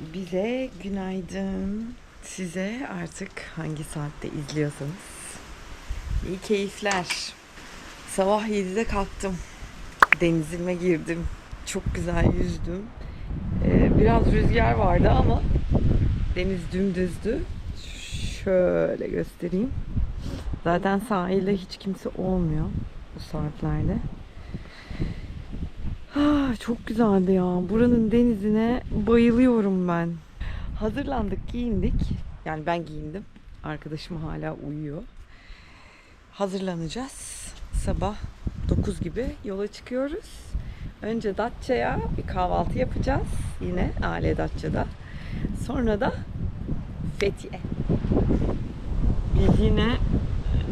Bize günaydın. Size artık hangi saatte izliyorsanız iyi keyifler. Sabah 7'de kalktım. Denizime girdim. Çok güzel yüzdüm. Ee, biraz rüzgar vardı ama deniz dümdüzdü. Şöyle göstereyim. Zaten sahilde hiç kimse olmuyor bu saatlerde. Çok güzeldi ya. Buranın denizine bayılıyorum ben. Hazırlandık, giyindik. Yani ben giyindim. Arkadaşım hala uyuyor. Hazırlanacağız. Sabah 9 gibi yola çıkıyoruz. Önce Datça'ya bir kahvaltı yapacağız. Yine Aile Datça'da. Sonra da Fethiye. Biz yine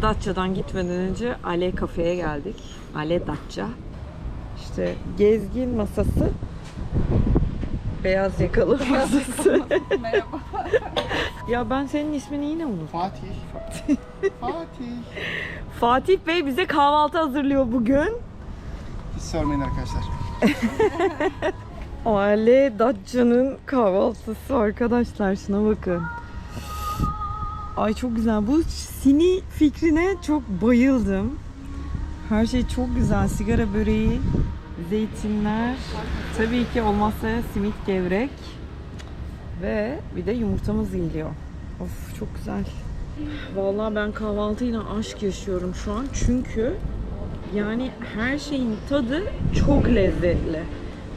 Datça'dan gitmeden önce Ale Kafe'ye geldik. Ale Datça. İşte gezgin masası. Beyaz yakalı masası. Merhaba. ya ben senin ismini yine unuttum. Fatih. Fatih. Fatih Bey bize kahvaltı hazırlıyor bugün. Hiç sormayın arkadaşlar. Ale Datça'nın kahvaltısı arkadaşlar şuna bakın. Ay çok güzel. Bu sini fikrine çok bayıldım. Her şey çok güzel. Sigara böreği, zeytinler. Tabii ki olmazsa simit gevrek. Ve bir de yumurtamız geliyor. Of çok güzel. Vallahi ben kahvaltıyla aşk yaşıyorum şu an. Çünkü yani her şeyin tadı çok lezzetli.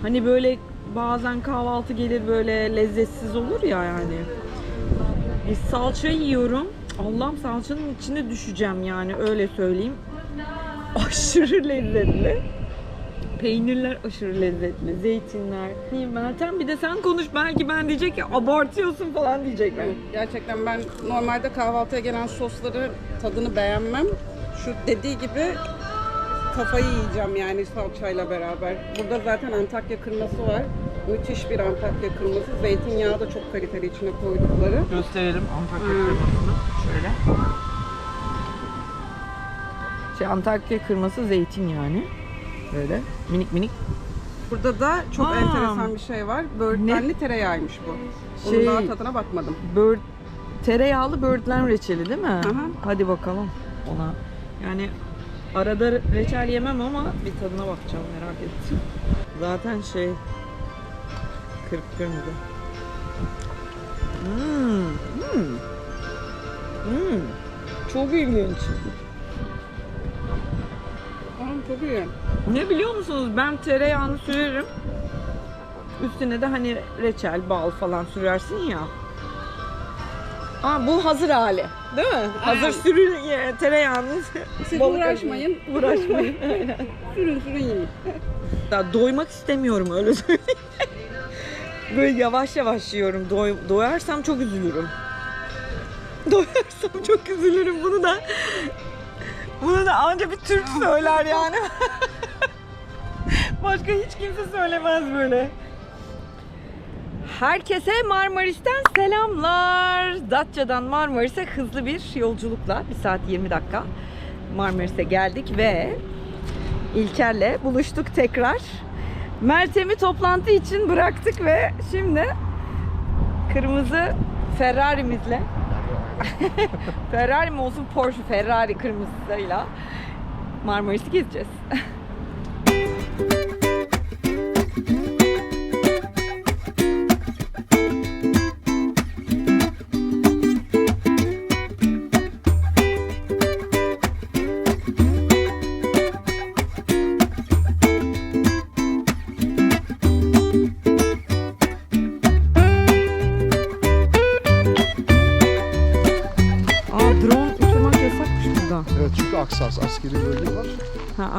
Hani böyle bazen kahvaltı gelir böyle lezzetsiz olur ya yani. Bir salça yiyorum. Allah'ım salçanın içine düşeceğim yani öyle söyleyeyim. Aşırı lezzetli. Peynirler aşırı lezzetli. Zeytinler. Niye Meltem bir de sen konuş belki ben diyecek ki abartıyorsun falan diyecek ben. Gerçekten ben normalde kahvaltıya gelen sosları tadını beğenmem. Şu dediği gibi kafayı yiyeceğim yani salçayla beraber. Burada zaten Antakya kırması var. Müthiş bir Antakya kırması. Zeytinyağı da çok kaliteli içine koydukları. Gösterelim Antakya Hmm. kırmasını. Şöyle. Şey Antakya kırması zeytin yani. Böyle minik minik. Burada da çok Aa. enteresan bir şey var. Böğürtlenli tereyağıymış bu. Onun Şey- daha tadına bakmadım. Böğürt, tereyağlı böğürtlen reçeli değil mi? Hı. Hadi bakalım ona. Yani arada reçel yemem ama bir tadına bakacağım merak ettim. Zaten şey kırık kırmızı. Hmm. Hmm. Hmm. Çok ilginç. Çok iyi. Ne biliyor musunuz? Ben tereyağını sürerim. Üstüne de hani reçel, bal falan sürersin ya. Aa, bu hazır hali. Değil mi? Hazır Aynen. sürül tereyağını. Siz balık uğraşmayın. Uğraşmayın. Sürün sürün yiyin. Daha doymak istemiyorum öyle söyleyeyim. Böyle yavaş yavaş yiyorum. Doy, doyarsam çok üzülürüm. Doyarsam çok üzülürüm. Bunu da bunu da anca bir Türk söyler yani. Başka hiç kimse söylemez böyle. Herkese Marmaris'ten selamlar. Datça'dan Marmaris'e hızlı bir yolculukla 1 saat 20 dakika Marmaris'e geldik ve İlker'le buluştuk tekrar. Meltem'i toplantı için bıraktık ve şimdi kırmızı Ferrari'mizle Ferrari mi olsun Porsche Ferrari kırmızısıyla Marmaris'i gezeceğiz.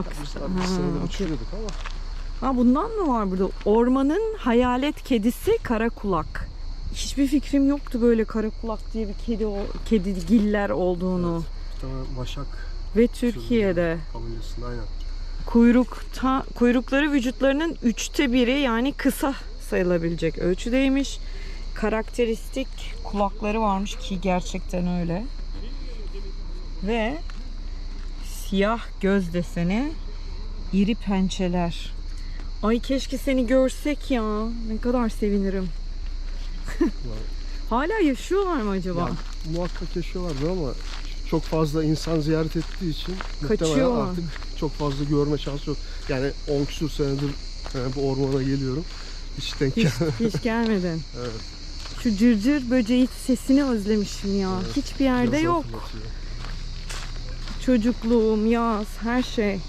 Ha, aks. Biz Ha, sırada ama. Bundan mı var burada? Ormanın hayalet kedisi kara kulak. Hiçbir fikrim yoktu böyle kara kulak diye bir kedi o- kedi giller olduğunu. Bir tane Başak Ve Türkiye'de familyasında aynen. kuyrukta kuyrukları vücutlarının üçte biri yani kısa sayılabilecek ölçüdeymiş. Karakteristik kulakları varmış ki gerçekten öyle. Ve siyah göz deseni, iri pençeler. Ay keşke seni görsek ya. Ne kadar sevinirim. Hala yaşıyorlar mı acaba? Ya, muhakkak yaşıyorlardır ama çok fazla insan ziyaret ettiği için Kaçıyorlar. artık çok fazla görme şansı yok. Yani 10 küsur senedir e, bu ormana geliyorum. Hiç denk Hiç, hiç gelmedin. evet. Şu cırcır böceği sesini özlemişim ya. Evet. Hiçbir yerde yok. hatırlatıyor. Çocukluğum, yaz, her şey.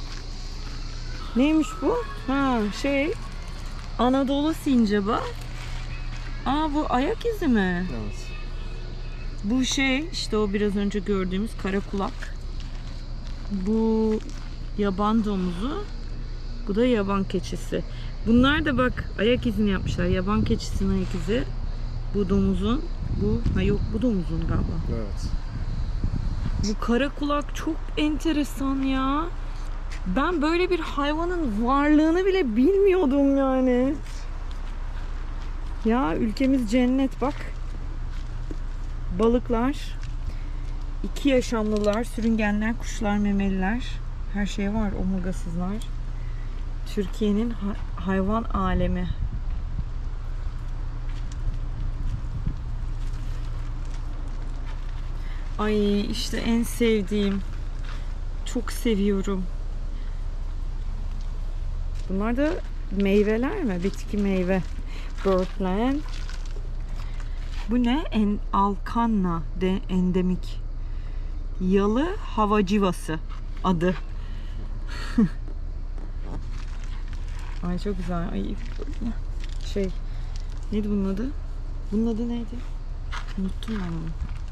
Neymiş bu? Ha şey Anadolu sincabı. Aa bu ayak izi mi? Evet. Bu şey işte o biraz önce gördüğümüz kara kulak. Bu yaban domuzu. Bu da yaban keçisi. Bunlar da bak ayak izini yapmışlar. Yaban keçisinin ayak izi. Bu domuzun. Bu ha yok bu domuzun galiba. Evet. Bu kara kulak çok enteresan ya. Ben böyle bir hayvanın varlığını bile bilmiyordum yani. Ya ülkemiz cennet bak. Balıklar, iki yaşamlılar, sürüngenler, kuşlar, memeliler. Her şey var, omurgasızlar. Türkiye'nin ha- hayvan alemi. Ay işte en sevdiğim. Çok seviyorum. Bunlar da meyveler mi? Bitki meyve. Birdland. Bu ne? En Alkanna de endemik. Yalı havacivası adı. Ay çok güzel. Ay şey neydi bunun adı? Bunun adı neydi? Unuttum ben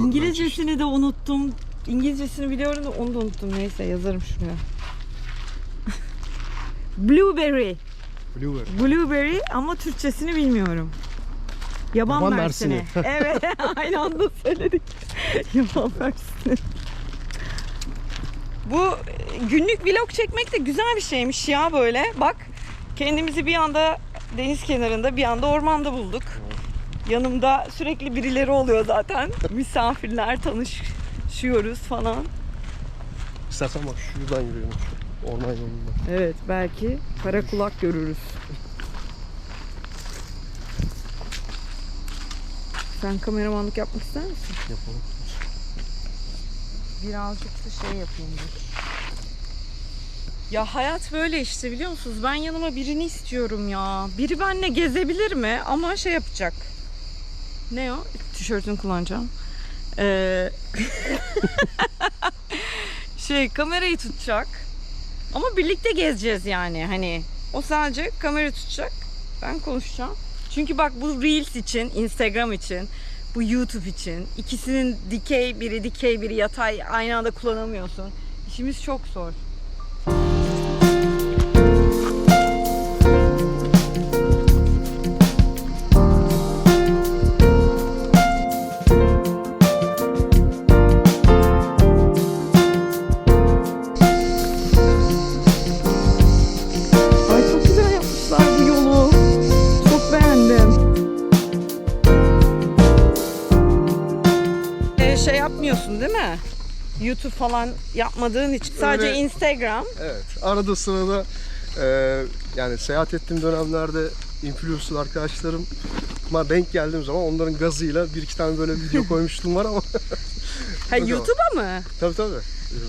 onu. İngilizcesini de unuttum. İngilizcesini biliyorum da onu da unuttum. Neyse yazarım şuraya. Blueberry. Blueberry. Blueberry ama Türkçesini bilmiyorum. Yaban, Yaban mersini. mersini. evet aynı anda söyledik. Yaban mersini. Bu günlük vlog çekmek de güzel bir şeymiş ya böyle. Bak kendimizi bir anda deniz kenarında bir anda ormanda bulduk. Yanımda sürekli birileri oluyor zaten. Misafirler tanışıyoruz falan. İstersen bak şuradan yürüyelim. Şu orman yolundan. Evet belki kara kulak görürüz. Sen kameramanlık yapmak ister misin? Yapalım. Birazcık da şey yapayım dur. Ya hayat böyle işte biliyor musunuz? Ben yanıma birini istiyorum ya. Biri benimle gezebilir mi? Ama şey yapacak. Ne o? Tişörtünü kullanacağım. Ee... şey kamerayı tutacak. Ama birlikte gezeceğiz yani hani. O sadece kamera tutacak. Ben konuşacağım. Çünkü bak bu Reels için, Instagram için, bu YouTube için ikisinin dikey biri dikey biri yatay aynı anda kullanamıyorsun. İşimiz çok zor. Falan yapmadığın için. Sadece Öyle- Instagram. Evet. Arada sırada e, yani seyahat ettiğim dönemlerde influencer arkadaşlarım denk geldiğim zaman onların gazıyla bir iki tane böyle video koymuştum var ama Ha. YouTube'a mı? tabii tabii.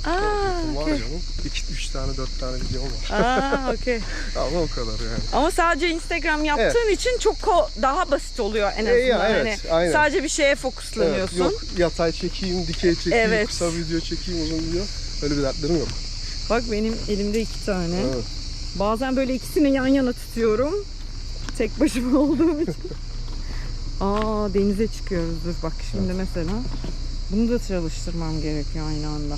Aa, YouTube'um var okey. canım. İki, üç tane, dört tane videom var. Aa, okey. Ama o kadar yani. Ama sadece Instagram yaptığın için çok daha basit oluyor en E, azından. ya, evet, hani aynen. sadece bir şeye Evet, fokuslanıyorsun. yok yatay çekeyim, dikey çekeyim, Evet. kısa video çekeyim, uzun video. Öyle bir dertlerim yok. Bak benim elimde iki tane. Evet. Bazen böyle ikisini yan yana tutuyorum. Tek başıma olduğum için. Aa denize çıkıyoruz dur bak şimdi mesela. Bunu da çalıştırmam gerekiyor aynı anda.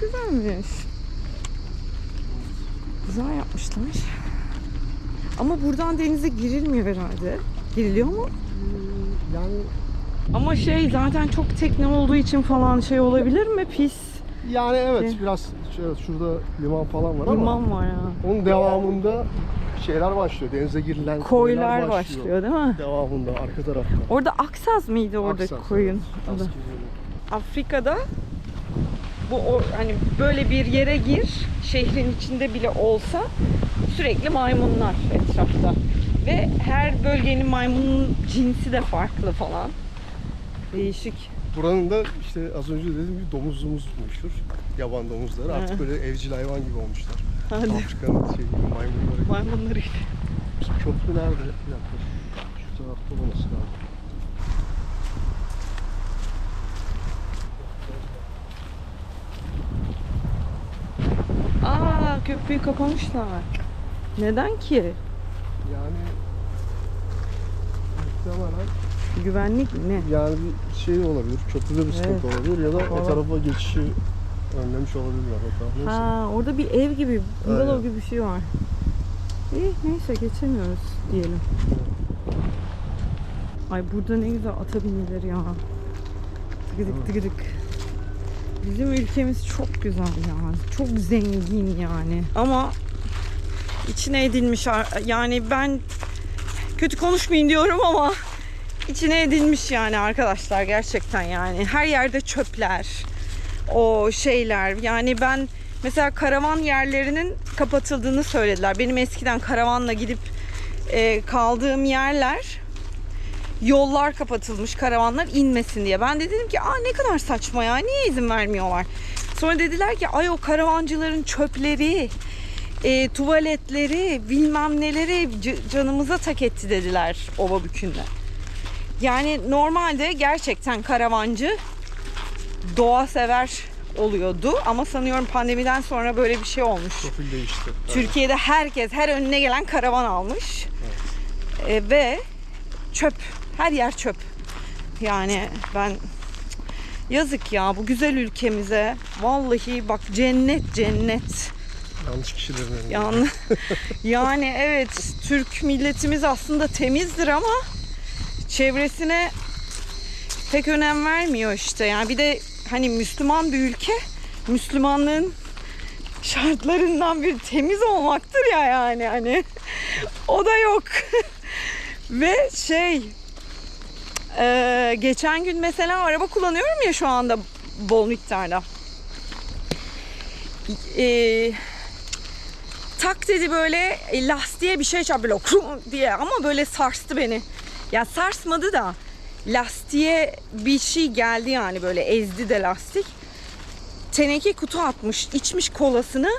Güzelmiş. Güzel yapmışlar. Ama buradan denize girilmiyor herhalde. Giriliyor mu? Yani Ama şey zaten çok tekne olduğu için falan şey olabilir mi? Pis. Yani evet Şey- biraz şöyle şurada liman falan var ama Liman var ya. onun devamında şeyler başlıyor. Denize girilen Koylar koylar başlıyor değil mi? Devamında arka tarafta. Orada Aksaz mıydı orada Aksas, koyun? evet. Afrika'da bu o, hani böyle bir yere gir şehrin içinde bile olsa sürekli maymunlar etrafta ve her bölgenin maymunun cinsi de farklı falan değişik Buranın da işte az önce dediğim gibi domuzumuz meşhur. Yaban domuzları. Artık böyle evcil hayvan gibi olmuşlar. hadi Afrika'nın şey gibi maymunları. gibi. maymunları Köprü nerede? Bir dakika. Şu tarafta olması lazım. aa köprüyü kapamışlar neden ki Yani muhtemelen güvenlik ne yani bir şey olabilir. Köprüde bir sıkıntı olabilir ya da o tarafa geçişi önlemiş olabilirler. Hatta neyse. ha orada bir ev gibi bungalov Aynen. gibi bir şey var İyi neyse geçemiyoruz diyelim Ay burada ne güzel ata binilir ya. Tıgıdık tıgıdık. Bizim ülkemiz çok güzel ya. Çok zengin yani. Ama içine edilmiş yani ben kötü konuşmayın diyorum ama içine edilmiş yani arkadaşlar gerçekten yani. Her yerde çöpler. O şeyler yani ben mesela karavan yerlerinin kapatıldığını söylediler. Benim eskiden karavanla gidip e, kaldığım yerler yollar kapatılmış karavanlar inmesin diye. Ben de dedim ki aa ne kadar saçma ya niye izin vermiyorlar. Sonra dediler ki ay o karavancıların çöpleri, e, tuvaletleri, bilmem neleri canımıza tak etti dediler ova bükünde. Yani normalde gerçekten karavancı doğa sever oluyordu ama sanıyorum pandemiden sonra böyle bir şey olmuş. Profil değişti. Evet. Türkiye'de herkes her önüne gelen karavan almış. E, ve çöp. Her yer çöp. Yani ben yazık ya bu güzel ülkemize. Vallahi bak cennet cennet. Yanlış kişilerin elinde. Yani yani evet Türk milletimiz aslında temizdir ama çevresine pek önem vermiyor işte. Yani bir de hani Müslüman bir ülke. Müslümanlığın şartlarından bir temiz olmaktır ya yani hani. O da yok. Ve şey eee, geçen gün mesela araba kullanıyorum ya şu anda bol miktarda. Eee tak dedi böyle e, lastiğe bir şey çarptı böyle krum diye ama böyle sarstı beni. Ya sarsmadı da lastiğe bir şey geldi yani böyle ezdi de lastik. Teneke kutu atmış, içmiş kolasını.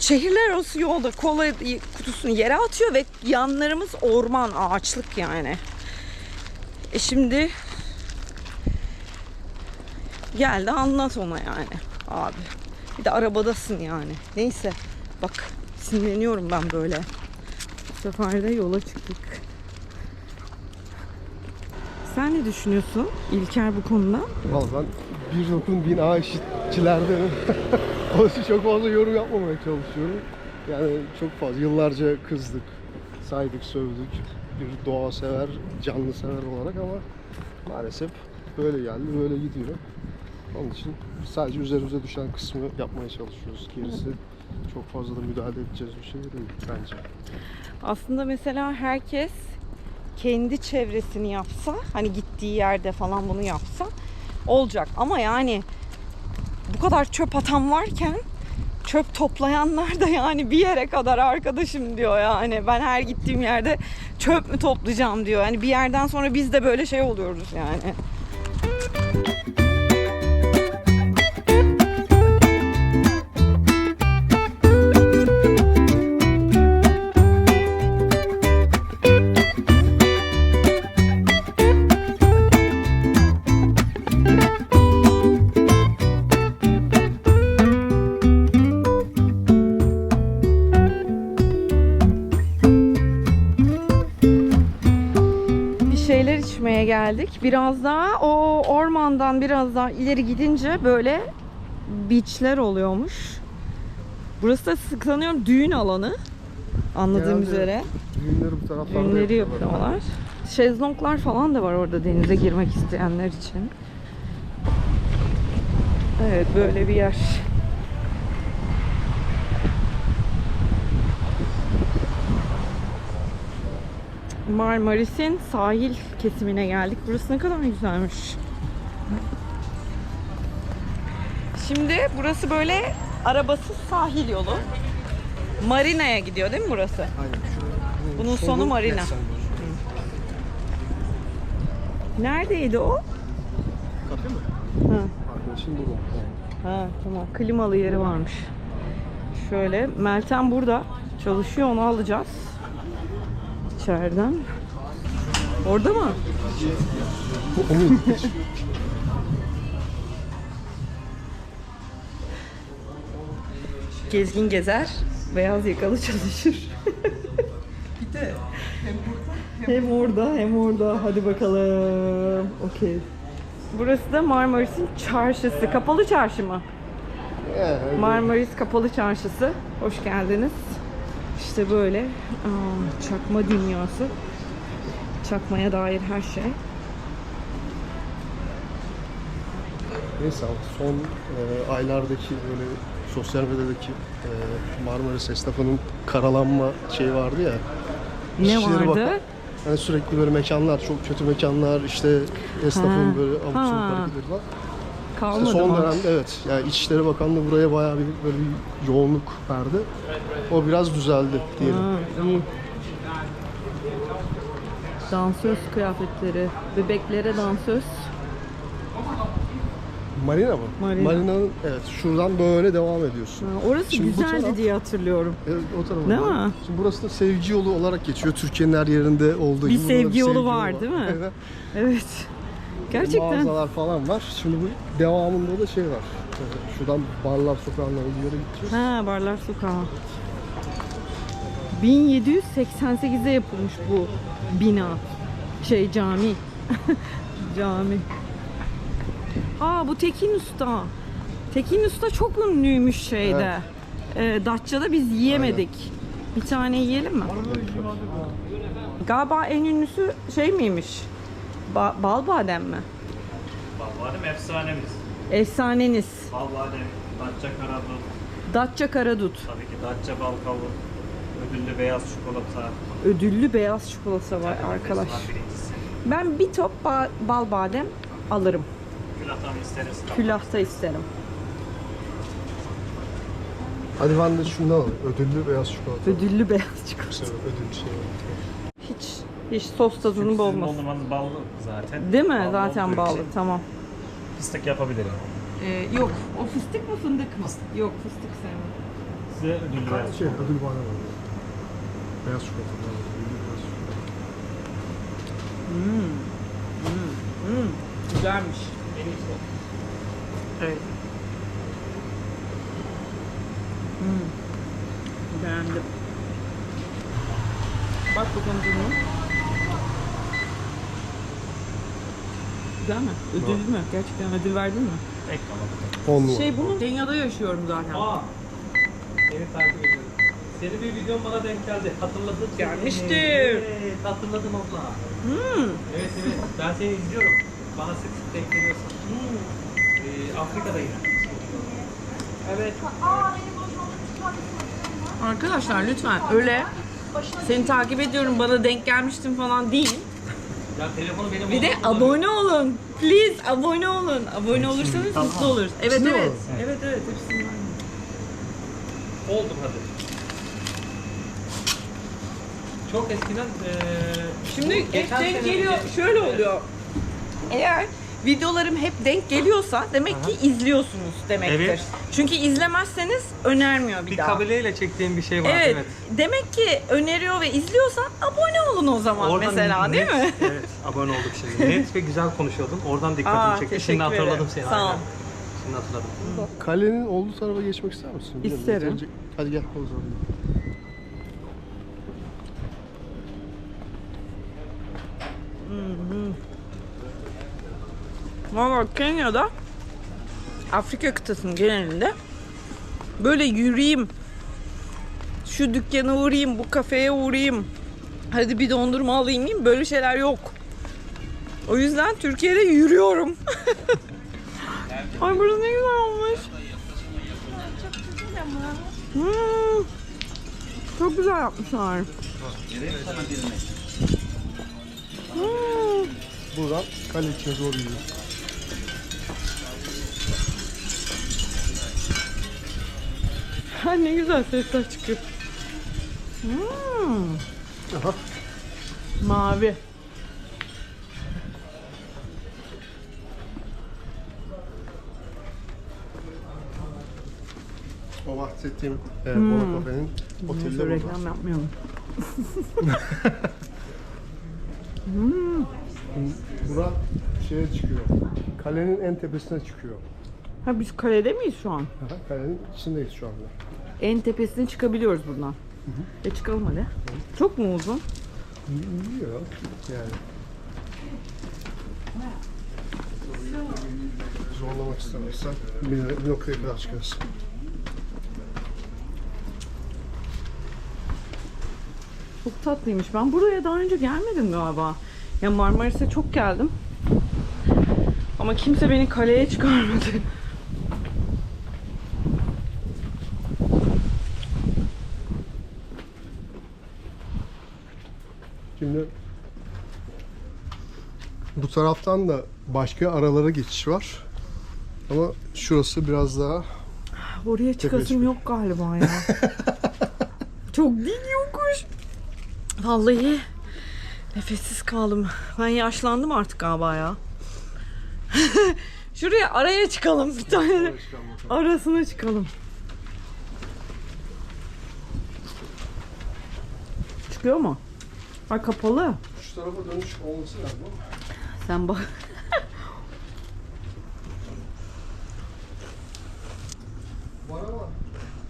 Şehirler arası yolda kola kutusunu yere atıyor ve yanlarımız orman, ağaçlık yani. E şimdi gel de anlat ona yani abi. Bir de arabadasın yani. Neyse bak sinirleniyorum ben böyle. Bu sefer de yola çıktık. Sen ne düşünüyorsun İlker bu konuda? Vallahi ben bir dokun bin A yüzden çok fazla yorum yapmamaya çalışıyorum. Yani çok fazla yıllarca kızdık, saydık, sövdük. Bir doğa sever, canlı sever olarak ama maalesef böyle geldi, böyle gidiyor. Onun için sadece üzerimize düşen kısmı yapmaya çalışıyoruz. Gerisi çok fazla da müdahale edeceğiz bir şey değil bence. Aslında mesela herkes kendi çevresini yapsa, hani gittiği yerde falan bunu yapsa olacak. Ama yani bu kadar çöp atan varken çöp toplayanlar da yani bir yere kadar arkadaşım diyor yani. Ben her gittiğim yerde çöp mü toplayacağım diyor. Yani bir yerden sonra biz de böyle şey oluyoruz yani. Geldik. Biraz daha o ormandan biraz daha ileri gidince böyle beachler oluyormuş. Burası da sıklanıyorum düğün alanı. Anladığım Genelde üzere. Düğünleri bu taraflarda Düğünleri yapıyorlar. yapıyorlar. Şezlonglar falan da var orada denize girmek isteyenler için. Evet böyle bir yer. Marmaris'in sahil kesimine geldik. Burası ne kadar güzelmiş. Şimdi burası böyle arabasız sahil yolu. Marina'ya gidiyor değil mi burası? Aynen. Bunun sonu marina. Neredeydi o? Kafe mi? Ha. Arkadaşım burada. Ha tamam. Klimalı yeri varmış. Şöyle Meltem burada çalışıyor onu alacağız. İçeriden. Orada mı? Gezgin gezer, beyaz yakalı çalışır. bir de Hem orada hem orada. Hadi bakalım. Okey. Burası da Marmaris'in çarşısı. Kapalı çarşı mı? Marmaris Kapalı Çarşısı. Hoş geldiniz. İşte böyle aa, çakma dünyası. Çakmaya dair her şey. Neyse son e, aylardaki böyle sosyal medyadaki e, Marmaris esnafının karalanma şeyi vardı ya. Ne vardı? bakan- Yani sürekli böyle mekanlar, çok kötü mekanlar, işte esnafın Ha. böyle abuk sabuk hareketleri falan. İşte Kalmadı son mı? dönemde evet, yani İçişleri Bakanlığı buraya bayağı bir böyle bir yoğunluk verdi. O biraz düzeldi diyelim. Ha, iyi. Dansöz kıyafetleri. Bebeklere dansöz. Marina mı? Marina. Marina'nın evet şuradan böyle devam ediyorsun. Ha, orası Şimdi bu güzeldi taraf- diye hatırlıyorum. Evet, o tarafa. Değil doğru. mi? Şimdi burası da sevgi yolu olarak geçiyor. Türkiye'nin her yerinde olduğu Bir gibi. burada sevgi yolu var, değil mi? Evet. Evet. Gerçekten. Mağazalar falan var. Şimdi bu devamında da şey var. Şuradan barlar sokağına bir yere gideceğiz. Ha Barlar Sokağı. 1788'de yapılmış bu bina. Şey cami. cami. Aa bu Tekin Usta. Tekin Usta çok ünlüymüş şeyde. Ee, Datça'da biz yiyemedik. Bir tane yiyelim mi? Galiba en ünlüsü şey miymiş? Ba- bal badem mi? Balbadem efsanemiz. Efsaneniz. Balbadem, Datça Karadut, Datça Karadut. tabii ki Datça Bal Kavun, ödüllü beyaz çikolata. Ödüllü beyaz çikolata var arkadaş. Resmen birincisi. Ben bir top ba- bal badem alırım. Külahtan isteriz. Külahta isterim. Hadi ben de şundan alayım. Ödüllü beyaz çikolata. Ödüllü beyaz çikolata. Ödül şey. Hiç hiç sos tadını Sizin bozmaz. dondurmanız ballı zaten. Değil mi? Ballı Zaten ballı. için Tamam. Fıstık yapabilirim. Ee, yok. O fıstık mı fındık mı? Yok fıstık sevmem. Size ödüllü beyaz Şey, çikolata. ödül bana var. Beyaz çikolata. var. Beyaz çikolata. Hmm, güzelmiş. Evet. Hmm. Beğendim. Bak bakalım tadına. Güzel mi? Ödüllü mü? Gerçekten ödül verdin mi? Ek kalamadım. 10 numara. Şey bunu Kenya'da yaşıyorum zaten. Aa, seni takip ediyorum. Senin bir videon bana denk geldi. Hatırladın mı? Gelmiştir. Evet, hatırladım abla. Hmm. Evet evet, ben seni izliyorum. Bana sık sık denk geliyorsun. Ee, Afrika'da yine. Evet. Arkadaşlar lütfen öyle seni takip ediyorum bana denk gelmiştim falan değil. Ya telefonu benim Bir de abone olun. Please abone olun. Abone olursanız mutlu oluruz. Evet Hepsini evet. mi? Evet evet hepsini var. Oldum hadi. Çok eskiden eee Şimdi bu geçen denk sene- geliyor. Şöyle oluyor. Eğer videolarım hep denk geliyorsa demek ki izliyorsunuz demektir. Evet. Çünkü izlemezseniz önermiyor bir, Bir daha. kabileyle çektiğim bir şey vardı Evet. evet. Demek ki öneriyor ve izliyorsan abone olun o zaman Oradan mesela değil net- mi? Evet, abone olduk şimdi. Net ve güzel konuşuyordun. Oradan dikkatimi Aa, çekti. Şimdi hatırladım seni. Sağ ol. aynen. Şimdi hatırladım. Kalenin olduğu tarafa geçmek ister misin? İsterim. Hadi gel o zaman. Valla Kenya'da Afrika kıtasının genelinde böyle yürüyeyim, şu dükkana uğrayayım, bu kafeye uğrayayım, hadi bir dondurma alayım diyeyim, böyle şeyler yok. O yüzden Türkiye'de yürüyorum. Ay burası ne güzel olmuş. Hmm. Çok güzel yapmışlar. Hmm. Buradan kale içine doğru yürüyoruz. Ne güzel sesler çıkıyor. Hmm. Aha. Mavi. O bahsettiğim e, Bono Kafe'nin otelde burada. reklam yapmayalım. Bura şeye çıkıyor. Kalenin en tepesine çıkıyor. Ha biz kalede miyiz şu an? Aha, Kalenin içindeyiz şu anda. En tepesine çıkabiliyoruz buradan. E çıkalım hadi. Çok mu uzun? Ya. Yani. Zorlamak istemezsen bir, noktaya kadar çıkarız. Çok tatlıymış. Ben buraya daha önce gelmedim galiba. Ya Marmaris'e çok geldim. Ama kimse beni kaleye çıkarmadı. Şimdi bu taraftan da başka aralara geçiş var. Ama şurası biraz daha Oraya çıkasım yok galiba ya. çok dik yokuş. Vallahi nefessiz kaldım. Ben yaşlandım artık galiba ya. Şuraya araya çıkalım bir tane. Arasına çıkalım. Çıkıyor mu? Ay kapalı. şu tarafa dönüş olması lazım ama Sen bak. var ama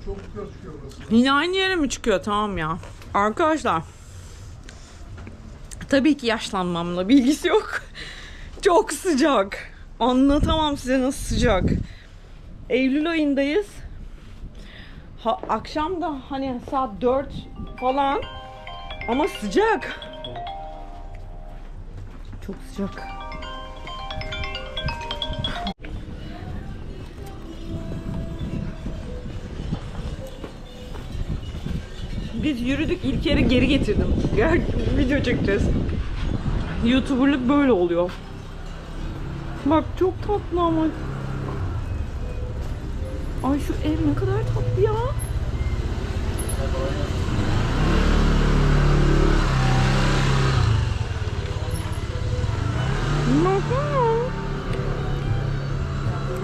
çok yukarı çıkıyor burası. Yine aynı yere mi çıkıyor? Tamam ya. Arkadaşlar. Tabii ki yaşlanmamla bilgisi yok. Çok sıcak. Anlatamam size nasıl sıcak. Eylül ayındayız. Ha, akşam da hani saat 4 falan. Ama sıcak. Çok sıcak. Biz yürüdük ilk yere geri getirdim. Gel video çekeceğiz. YouTuber'lık böyle oluyor. Bak çok tatlı ama. Ay şu ev ne kadar tatlı ya.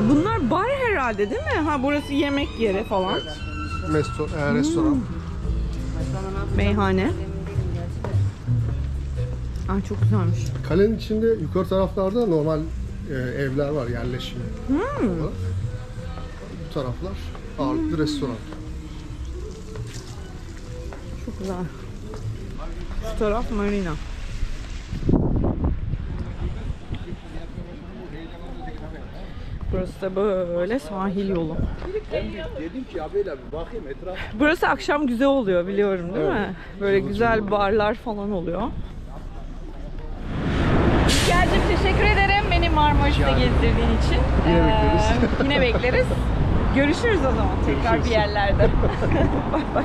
Bunlar bar herhalde değil mi? Ha burası yemek yeri falan. Mesto, e, restoran. Meyhane. Ay çok güzelmiş. Kalenin içinde yukarı taraflarda normal e, evler var, yerleşim. olarak. Bu taraflar ağırlıklı restoran. Çok güzel. Şu taraf marina. Burası da böyle sahil yolu. Dedim ki abiyle bir bakayım etraf. Burası akşam güzel oluyor biliyorum değil mi? Böyle güzel barlar falan oluyor. İlker'cim teşekkür ederim beni Marmaris'te gezdirdiğin için. Yine bekleriz. Yine bekleriz. Görüşürüz o zaman tekrar bir yerlerde. bay bay.